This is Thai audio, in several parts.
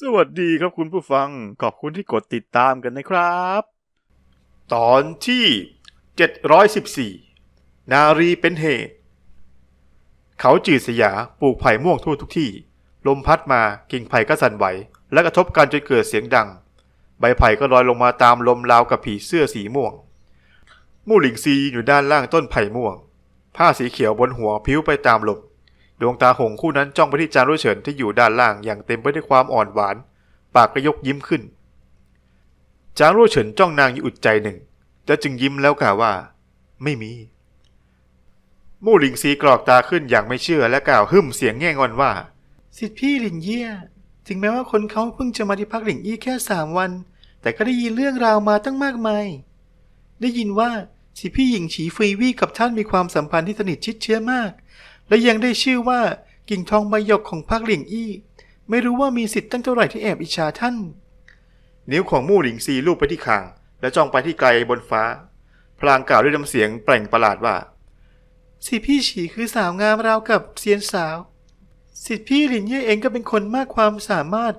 สวัสดีครับคุณผู้ฟัง ขอบคุณที่กดติดตามกันนะครับ ตอนที่ 714 นารีเป็นเหตุ เขาจืดสยาปลูกไผ่ม่วงทั่วทุกที่ ลมพัดมากิ่งไผ่ก็สั่นไหว และกระทบกันจนเกิดเสียงดัง ใบไผ่ก็ลอยลงมาตามลมราวกับผีเสื้อสีม่วง มู่หลิงซีอยู่ด้านล่างต้นไผ่ม่วง ผ้าสีเขียวบนหัวพิ้วไปตามลม ดวงตาหงคู่นั้นจ้องไปที่จางรุ่เฉินที่อยู่ด้านล่างอย่างเต็มไปด้วยความอ่อนหวาน ปากก็ยกยิ้มขึ้น จางรุ่เฉินจ้องนางอยู่อุดใจหนึ่งแล้วจึงยิ้มแล้วกล่าวว่า ไม่มี มู่หลิงซีกรอกตาขึ้นอย่างไม่เชื่อและกล่าวหึ่มเสียงแง่งอนว่า สิทธิพี่หลินเย่ยถึงแม้ว่าคนเขาเพิ่งจะมาที่พักหลินอี้แค่สามวัน แต่ก็ได้ยินเรื่องราวมาตั้งมากมาย ได้ยินว่าสิพี่หญิงฉีฟรีวี่กับท่านมีความสัมพันธ์ที่สนิทชิดเชื้อมาก และยังได้ชื่อว่ากิ่งทองใบหยกของพักหลินอี้ไม่รู้ว่ามีสิทธิ์ตั้งเท่าไหร่ที่แอบอิจฉาท่าน นิ้วของมู่หลิงซีลูบไปที่คาง และจ้องไปที่ไกลบนฟ้า พลางกล่าวด้วยน้ำเสียงแปลงประหลาดว่า สิทธิพี่ฉีคือสาวงามราวกับเซียนสาวสิทธิพี่หลินเย่เองก็เป็นคนมากความสามารถ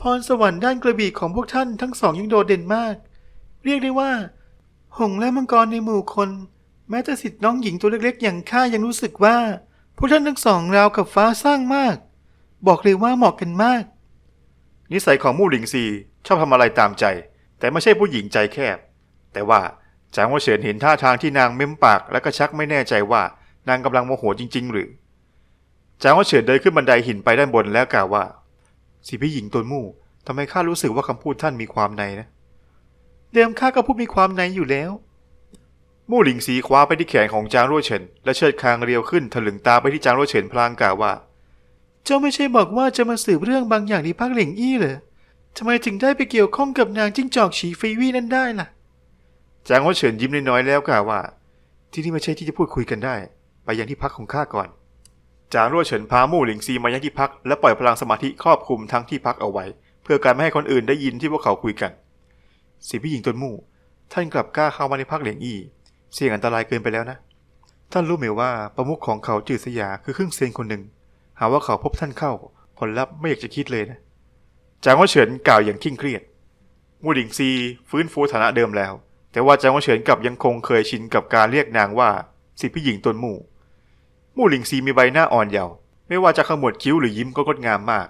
พรสวรรค์ด้านกระบี่ของพวกท่านทั้งสองยังโดดเด่นมาก เรียกได้ว่า หงส์และมังกรในหมู่คน แม้แต่สิทธิน้องหญิงตัวเล็กๆ อย่างข้ายังรู้สึกว่า พวกท่านทั้งสองราวกับฟ้าสร้างมาก บอกเลยว่าเหมาะกันมาก นิสัยของมู่หลิงซีชอบทำอะไรตามใจ แต่ไม่ใช่ผู้หญิงใจแคบ แต่ว่าจางว่าเฉินเห็นท่าทางที่นางเม้มปากและก็ชักไม่แน่ใจว่านางกำลังโมโหจริง ๆ หรือจางว่าเฉินเดินขึ้นบันไดหินไปด้านบนแล้วกล่าวว่าสิพี่หญิงตนมู่ทำไมข้ารู้สึกว่าคำพูดท่านมีความในนะ เดิมข้าก็พูดมีความในอยู่แล้ว มู่หลิงซีคว้าไปที่แขนของจางรั่วเฉินและเชิดคางเรียวขึ้นถลึงตาไปที่จางรั่วเฉินพลางกล่าวว่า เจ้าไม่ใช่บอกว่าจะมาสืบเรื่องบางอย่างที่พักหลิงอี้เหรอทำไมถึงได้ไปเกี่ยวข้องกับนางจิ้งจอกฉีฟีวี่นั่นได้ล่ะ จางว่าเฉินยิ้มน้อยๆแล้วกล่าวว่า ที่นี่ไม่ใช่ที่จะพูดคุยกันได้ ไปยังที่พักของข้าก่อน จางรั่วเฉินพามู่หลิงซีมายังที่พักและปล่อยพลังสมาธิครอบคลุมทั้งที่พักเอาไว้ เพื่อการไม่ให้คนอื่นได้ยินที่พวกเขาคุยกันสิพี่หญิงตนมู่ ท่านกลับกล้าเข้ามาในพักเหลียงอี้ เสี่ยงอันตรายเกินไปแล้วนะ ท่านรู้ไหมว่าประมุขของเขาจืดสยาคือครึ่งเซียนคนหนึ่ง หาว่าเขาพบท่านเข้า ผลลัพธ์ไม่อยากจะคิดเลยนะ จางว่าเฉินกล่าวอย่างเคร่งเครียดมู่หลิงซีฟื้นฟูฐานะเดิมแล้ว แต่ว่าจางว่าเฉินกลับยังคงเคยชินกับการเรียกนางว่าสิพี่หญิงตนมู่ มู่หลิงซีมีใบหน้าอ่อนเยาว์ไม่ว่าจะขมวดคิ้วหรือยิ้มก็งดงามมาก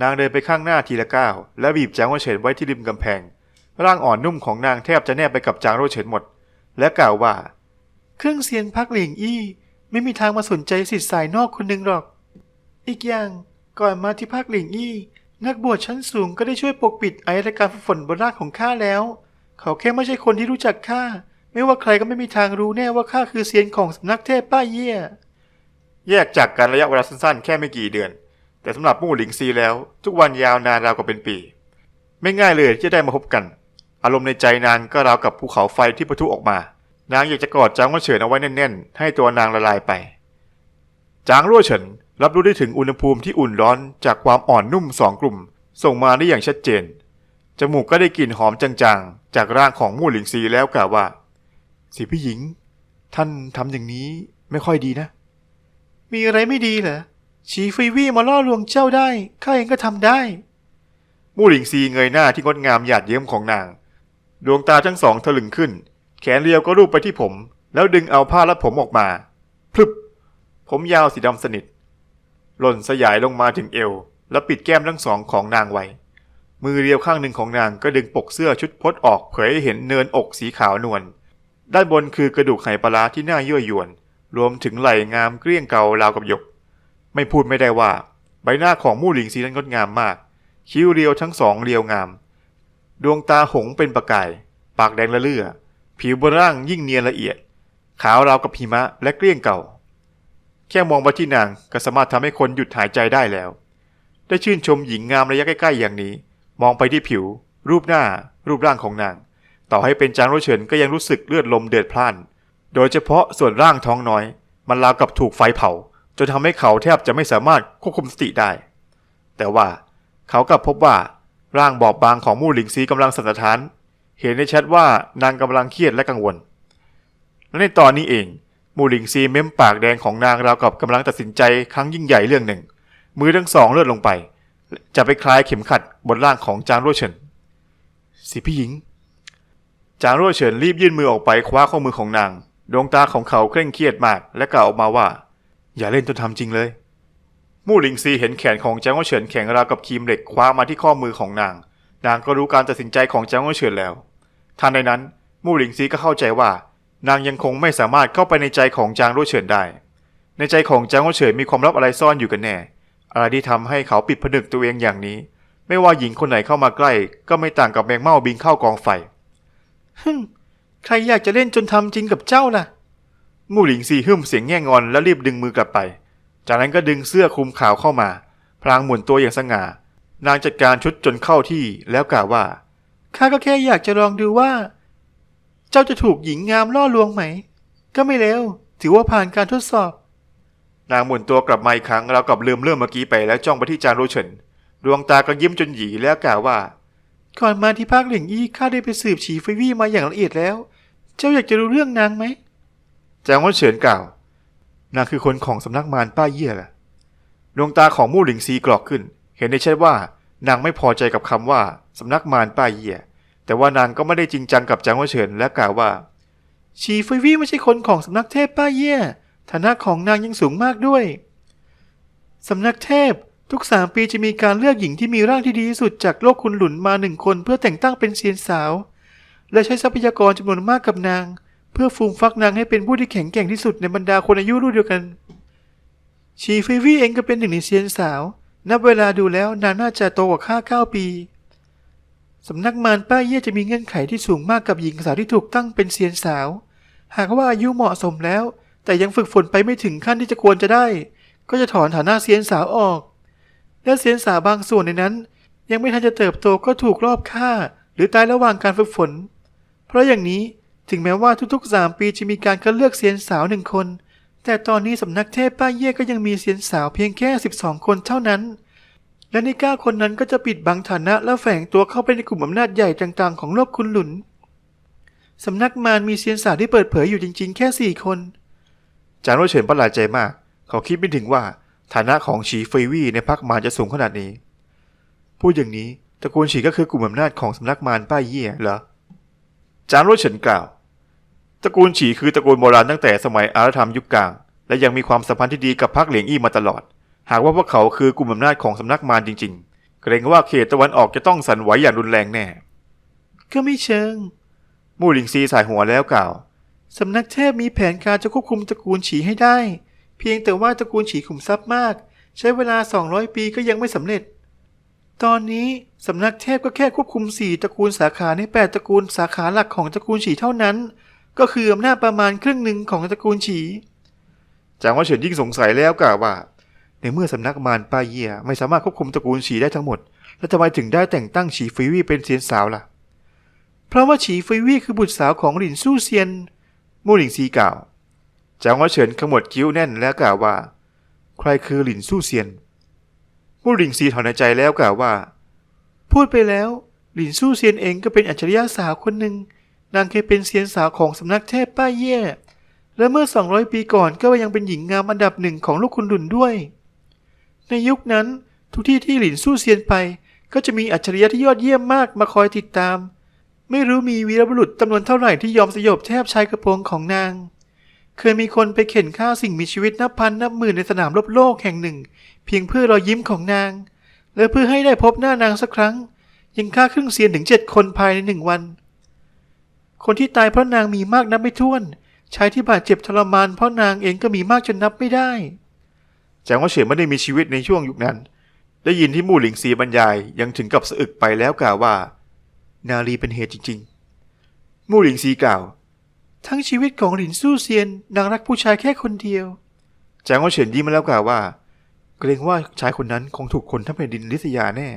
นางเดินไปข้างหน้าทีละก้าวและบีบจางว่าเฉินไว้ที่ริมกำแพง ร่างอ่อนนุ่มของนางแทบจะแนบไปกับจางโรเฉินหมด และกล่าวว่า เครื่องเสียนพักหลิงอี้ไม่มีทางมาสนใจสิทธิ์สายนอกคนหนึ่งหรอก อีกอย่างก่อนมาที่พักหลิงอี้นักบวชชั้นสูงก็ได้ช่วยปกปิดไอ้และการฝึกฝนบนรางของข้าแล้ว เขาแค่ไม่ใช่คนที่รู้จักข้าไม่ว่าใครก็ไม่มีทางรู้แน่ว่าข้าคือเซียนของสำนักเทพป้าเยี่ย แยกจากกันระยะเวลาสั้นๆ แค่ไม่กี่เดือน แต่สำหรับมู่หลิงซีแล้ว ทุกวันยาวนานราวกับเป็นปี ไม่ง่ายเลยที่จะได้มาพบกัน อารมณ์ในใจนางก็ราวกับภูเขาไฟที่ปะทุออกมา นางอยากจะกอดจางรั่วเฉินเอาไว้แน่นๆ ให้ตัวนางละลายไป จางรั่วเฉินรับรู้ได้ถึงอุณหภูมิที่อุ่นร้อนจากความอ่อนนุ่มสองกลุ่ม ส่งมาได้อย่างชัดเจน จมูกก็ได้กลิ่นหอมจางๆ จากร่างของมู่หลิงซีแล้วกล่าวว่าสิพี่หญิง ท่านทำอย่างนี้ไม่ค่อยดีนะ มีอะไรไม่ดีเหรอฉีฟีวี่มาล่อลวงเจ้าได้ข้าเองก็ทำได้มู่หลิงซีเงยหน้าที่งดงามหยาดเยิ้มของนาง ดวงตาทั้งสองถลึงขึ้น แขนเรียวก็รูปไปที่ผม แล้วดึงเอาผ้ารัดผมออกมาพลึบ ผมยาวสีดำสนิท หล่นสยายลงมาถึงเอว แล้วปิดแก้มทั้งสองของนางไว้ มือเรียวข้างหนึ่งของนางก็ดึงปกเสื้อชุดพดออกเผยให้เห็นเนินอกสีขาวนวลด้านบนคือกระดูกไหปลาร้าที่น่ายั่วยวน รวมถึงไหล่งามเกลี้ยงเการาวกับหยก ไม่พูดไม่ได้ว่า ใบหน้าของมู่หลิงซีนั้นงดงามมาก คิ้วเรียวทั้งสองเรียวงาม ดวงตาหงเป็นประกาย ปากแดงละเลือ ผิวบนร่างยิ่งเนียนละเอียด ขาวราวกับหิมะและเกลี้ยงเก่า แค่มองมาที่นางก็สามารถทำให้คนหยุดหายใจได้แล้ว ได้ชื่นชมหญิงงามระยะใกล้ๆอย่างนี้ มองไปที่ผิว รูปหน้า รูปร่างของนาง ต่อให้เป็นจางโรเฉินก็ยังรู้สึกเลือดลมเดือดพล่าน โดยเฉพาะส่วนร่างท้องน้อย มันราวกับถูกไฟเผา จนทำให้เขาแทบจะไม่สามารถควบคุมสติได้ แต่ว่าเขากลับพบว่า ร่างบอบบางของมู่หลิงซีกำลังสั่นสะท้าน เห็นได้ชัดว่านางกำลังเครียดและกังวล และในตอนนี้เองมู่หลิงซีเม้มปากแดงของนางราวกับกำลังตัดสินใจครั้งยิ่งใหญ่เรื่องหนึ่ง มือทั้งสองเลื่อนลงไป จะไปคลายเข็มขัดบนร่างของจางรั่วเฉินสิพี่หญิง จางรั่วเฉินรีบยื่นมือออกไปคว้าข้อมือของนาง ดวงตาของเขาเคร่งเครียดมากและกล่าวออกมาว่า อย่าเล่นจนทำจริงเลย มู่หลิงซีเห็นแขนของจางรั่วเฉินแข็งราวกับครีมเหล็กคว้ามาที่ข้อมือของนาง นางก็รู้การตัดสินใจของจางรั่วเฉินแล้วทันใดนั้น มู่หลิงซีก็เข้าใจว่า นางยังคงไม่สามารถเข้าไปในใจของจางรั่วเฉินได้ ในใจของจางรั่วเฉินมีความลับอะไรซ่อนอยู่กันแน่ อะไรที่ทำให้เขาปิดผนึกตัวเองอย่างนี้ ไม่ว่าหญิงคนไหนเข้ามาใกล้ ก็ไม่ต่างกับแมงเม่าบินเข้ากองไฟฮึมใครอยากจะเล่นจนทำจริงกับเจ้าล่ะ มู่หลิงซีฮึ่มเสียงแง่งอนแล้วรีบดึงมือกลับไป จากนั้นก็ดึงเสื้อคลุมขาวเข้ามา พลางหมุนตัวอย่างสง่า นางจัดการชุดจนเข้าที่แล้วกล่าวว่า ข้าก็แค่อยากจะลองดูว่า เจ้าจะถูกหญิงงามล่อลวงไหม ก็ไม่เลวถือว่าผ่านการทดสอบ นางหมุนตัวกลับมาอีกครั้งแล้วกับลืมเรื่องเมื่อกี้ไปแล้วจ้องไปที่จางโรเฉิน ดวงตาก็ยิ้มจนหยีแล้วกล่าวว่า ก่อนมาที่ภาคหลิงอี้ข้าได้ไปสืบฉีฟวี่มาอย่างละเอียดแล้ว เจ้าอยากจะรู้เรื่องนางไหมจางโรเฉินกล่าว นางคือคนของสำนักมารป้าเยี่ยล่ะดวงตาของมู่หลิงซีกรอกขึ้น เห็นได้ชัดว่านางไม่พอใจกับคำว่าสำนักมารป้าเยี่ย แต่ว่านางก็ไม่ได้จริงจังกับจางโรเฉินและกล่าวว่าฉีฟวี่ไม่ใช่คนของสำนักเทพป้าเย่ฐานะของนางยังสูงมากด้วยสำนักเทพทุกสามปีจะมีการเลือกหญิงที่มีร่างที่ดีที่สุดจากโลกคุณหลุนมาหนึ่งคนเพื่อแต่งตั้งเป็นเซียนสาว และใช้ทรัพยากรจำนวนมากกับนาง เพื่อฟูมฟักนางให้เป็นผู้ที่แข็งแกร่งที่สุดในบรรดาคนอายุรุ่นเดียวกัน ชีฟิวี่เองก็เป็นหนึ่งในเซียนสาว นับเวลาดูแล้วนางน่าจะโตกว่าข้าเก้าปีสำนักมารป้าเย่จะมีเงื่อนไขที่สูงมากกับหญิงสาวที่ถูกตั้งเป็นเซียนสาว หากว่าอายุเหมาะสมแล้ว แต่ยังฝึกฝนไปไม่ถึงขั้นที่จะควรจะได้ ก็จะถอนฐานะเซียนสาวออก และเซียนสาวบางส่วนในนั้น ยังไม่ทันจะเติบโตก็ถูกรอบฆ่า หรือตายระหว่างการฝึกฝน เพราะอย่างนี้ ถึงแม้ว่าทุกๆสามปีจะมีการคัดเลือกเซียนสาวหนึ่งคน แต่ตอนนี้สำนักเทพป้าเย่ก็ยังมีเซียนสาวเพียงแค่ 12 คนเท่านั้น และในเก้าคนนั้นก็จะปิดบังฐานะและแฝงตัวเข้าไปในกลุ่มอำนาจใหญ่ต่างๆ ของโลกคุณหลุนสำนักมารมีเซียนสาวที่เปิดเผยอยู่จริง ๆ แค่สี่คน จางโรเฉินประหลาดใจมาก เขาคิดไม่ถึงว่าฐานะของฉีเฟยวี่ในพรรคมารจะสูงขนาดนี้ พูดอย่างนี้ตระกูลฉีก็คือกลุ่มอำนาจของสำนักมารป้ายเย่เหรอจางโรเฉินกล่าว ตระกูลฉีคือตระกูลโบราณตั้งแต่สมัยอารยธรรมยุคกลาง และยังมีความสัมพันธ์ที่ดีกับพรรคเหลียงอี้มาตลอด หากว่าพวกเขาคือกลุ่มอำนาจของสำนักมารจริง ๆ เกรงว่าเขตตะวันออกจะต้องสั่นไหวอย่างรุนแรงแน่ ก็ไม่เชิง มู่หลิงซีสายหัวแล้วกล่าวสำนักเทพมีแผนการจะควบคุมตระกูลฉีให้ได้ เพียงแต่ว่าตระกูลฉีขุมทรัพย์มาก ใช้เวลา 200 ปีก็ยังไม่สำเร็จ ตอนนี้สำนักเทพก็แค่ควบคุม 4 ตระกูลสาขาใน 8 ตระกูลสาขาหลักของตระกูลฉีเท่านั้น ก็คืออำนาจประมาณครึ่งหนึ่งของตระกูลฉีจางว่าเฉินยิ่งสงสัยแล้วกล่าวว่า ในเมื่อสำนักมารป้าเยี่ยไม่สามารถควบคุมตระกูลฉีได้ทั้งหมด แล้วทำไมถึงได้แต่งตั้งฉีฟีวี่เป็นเซียนสาวล่ะ เพราะว่าฉีฟุยวี่คือบุตรสาวของหลินสู้เซียนมู่หลิงซีกล่าวจางว่าเฉินขมวดคิ้วแน่นแล้วกล่าวว่า ใครคือหลินสู้เซียนมู่หลิงซีถอนใจแล้วกล่าวว่า พูดไปแล้ว หลินสู้เซียนเองก็เป็นอัจฉริยะสาวคนหนึ่ง นางเคยเป็นเซียนสาวของสำนักเทพป้าเย่ และเมื่อ 200 ปีก่อนก็ยังเป็นหญิงงามอันดับหนึ่งของลูกคุณหลุนด้วย ในยุคนั้นทุกที่ที่หลินสู้เซียนไป ก็จะมีอัจฉริยะที่ยอดเยี่ยมมากมาคอยติดตาม ไม่รู้มีวีรบุรุษจำนวนเท่าไหร่ที่ยอมสยบแทบชายกระโปรงของนาง เคยมีคนไปเข็นฆ่าสิ่งมีชีวิตนับพันนับหมื่นในสนามรบโลกแห่งหนึ่ง เพียงเพื่อรอยยิ้มของนาง และเพื่อให้ได้พบหน้านางสักครั้ง ยังฆ่าครึ่งเซียนถึงเจ็ดคนภายในหนึ่งวัน คนที่ตายเพราะนางมีมากนับไม่ถ้วน ชายที่บาดเจ็บทรมานเพราะนางเองก็มีมากจนนับไม่ได้จางว่าเฉินไม่ได้มีชีวิตในช่วงยุคนั้น ได้ยินที่มู่หลิงซีบรรยายยังถึงกับสะอึกไปแล้วกล่าวว่า นาลีเป็นเหตุจริงๆ มู่หลิงซีกล่าว ทั้งชีวิตของหลินสู้เซียนนางรักผู้ชายแค่คนเดียวจางว่าเฉินยิ้มมาแล้วกล่าวว่า เกรงว่าชายคนนั้นคงถูกคนทั้งแผ่นดินลิษยาแน่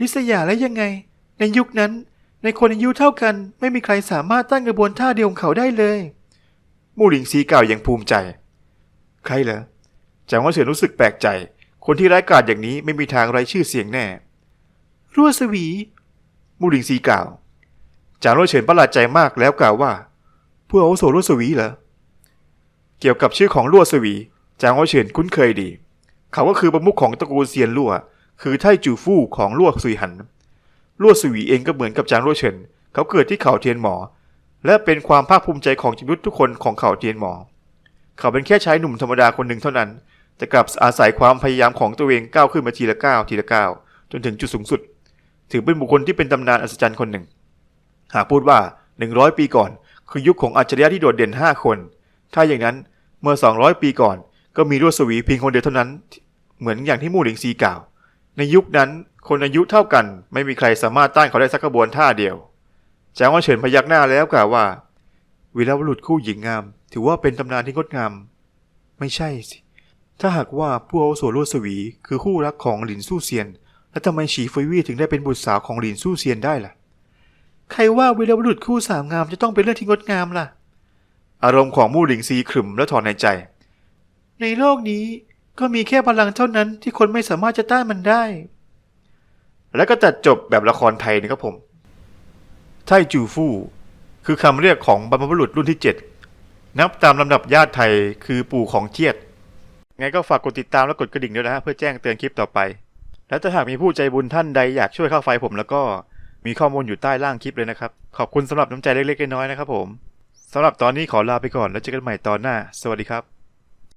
ลิษยาและยังไง ในยุคนั้น ในคนอายุเท่ากันไม่มีใครสามารถตั้งกระบวนท่าเดียวของเขาได้เลยมู่หลิงซีกล่าวอย่างภูมิใจ ใครเหรอจางว่าเฉินรู้สึกแปลกใจ คนที่ร้ายกาจอย่างนี้ไม่มีทางไร้ชื่อเสียงแน่ รั่วสวี มู่หลิงซีกล่าว จางว่าเฉินประหลาดใจมากแล้วกล่าวว่าผู้อาวุโสลวดสวีเหรอ เกี่ยวกับชื่อของลวดสวี จางว่าเฉินคุ้นเคยดี เขาก็คือประมุขของตระกูลเซียนลั่ว คือไทจูฟู่ของลั่วซุยหัน ลั่วซุยเองก็เหมือนกับจางลั่เฉิน เขาเกิดที่เขาเทียนหมอ และเป็นความภาคภูมิใจของชีวิตทุกคนของเขาเทียนหมอ เขาเป็นแค่ชายหนุ่มธรรมดาคนหนึ่งเท่านั้น แต่กลับอาศัยความพยายามของตัวเองก้าวขึ้นมาทีละก้าวทีละก้าวจนถึงจุดสูงสุด ถือเป็นบุคคลที่เป็นตำนานอัศจรรย์คนหนึ่ง หากพูดว่า 100 ปีก่อน คือยุคของอัจฉริยะที่โดดเด่น 5 คน ถ้าอย่างนั้นเมื่อ 200 ปีก่อน ก็มีรวดสวีเพียงคนเดียวเท่านั้น เหมือนอย่างที่มู่หลิงซีกล่าว ในยุคนั้น คนอายุเท่ากัน ไม่มีใครสามารถต้านเขาได้สักกระบวนท่าเดียวจางว่าเฉินพยักหน้าแล้วกล่าวว่า วีรบุรุษคู่หญิงงาม ถือว่าเป็นตำนานที่งดงาม ไม่ใช่สิ ถ้าหากว่าผู้อาวุโสลวดสวี คือคู่รักของหลินสู้เซียน แล้วทำไมฉีฟุยวี่ถึงได้เป็นบุตรสาวของหลินสู้เซียนได้ล่ะ ใครว่าวีรบุรุษคู่สาวงามจะต้องเป็นเรื่องที่งดงามล่ะ อารมณ์ของมู่หลิงซีขรึมและถอนในใจ ในโลกนี้ก็มีแค่พลังเท่านั้นที่คนไม่สามารถจะต้านมันได้ แล้วก็ตัดจบแบบละครไทยนะครับผม ไทจูฟู่คือคำเรียกของบรรพบุรุษรุ่นที่ 7 นับตามลำดับญาติไทยคือปู่ของเทียด ไงก็ฝากกดติดตามและกดกระดิ่งด้วยนะฮะเพื่อแจ้งเตือนคลิปต่อไป และถ้าหากมีผู้ใจบุญท่านใดอยากช่วยเข้าไฟผมแล้วก็มีข้อมูลอยู่ใต้ล่างคลิปเลยนะครับ ขอบคุณสำหรับน้ำใจเล็กๆน้อยๆนะครับผมสำหรับตอนนี้ขอลาไปก่อนแล้วเจอกันใหม่ตอนหน้า สวัสดีครับ